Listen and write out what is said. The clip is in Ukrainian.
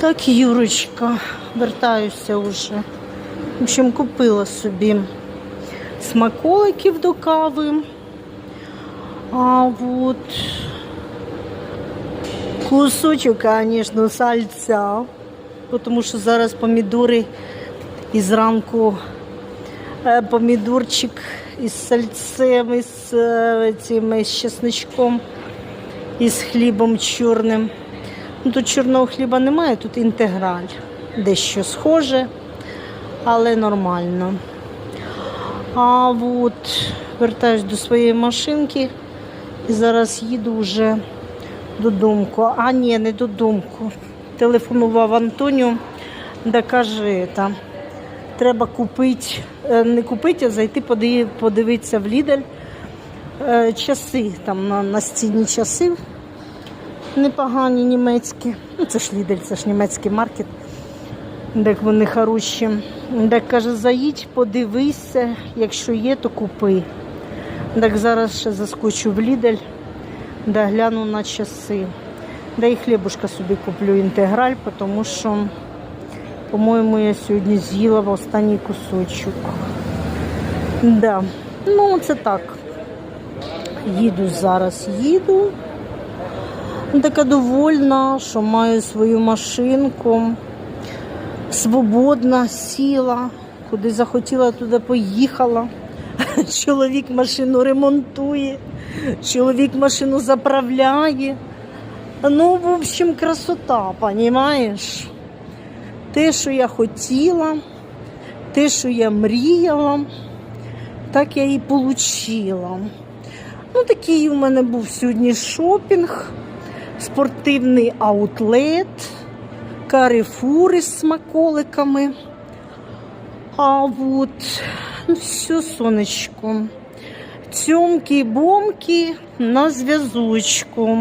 Так, Юрочка, вертаюся вже. В общем, купила собі смаколиків до кави. А от кусочок, звісно, сальця. Тому що зараз помідори і зранку е, помідорчик із сальцем, із цим із чесничком, із хлібом чорним. Ну, тут чорного хліба немає, тут інтеграль. Дещо схоже, але нормально. А от вертаюсь до своєї машинки і зараз їду вже додому. А ні, не додому. Телефонував Антонію, да каже, там, треба купити, е, не купити, а зайти подивитися в Лідель е, часи, там на настільні часи непогані німецькі. Ну, це ж Лідель, це ж німецький маркет. Так вони хороші. Так каже, заїдь, подивися, якщо є, то купи. Так зараз ще заскочу в Лідель, да гляну на часи. Да і хлібушка собі куплю інтеграль, тому що, по-моєму, я сьогодні з'їла в останній кусочок. Да. Ну, це так. Їду зараз, їду. Така довольна, що маю свою машинку. Свободна, сіла, куди захотіла, туди поїхала. Чоловік машину ремонтує, чоловік машину заправляє. Ну, в общем, красота, понімаєш? Те, що я хотіла, те, що я мріяла, так я і отримала. Ну, такий у мене був сьогодні шопінг, спортивний аутлет, карифури з смаколиками. А от, ну все, сонечко. Цьомки-бомки на зв'язочку.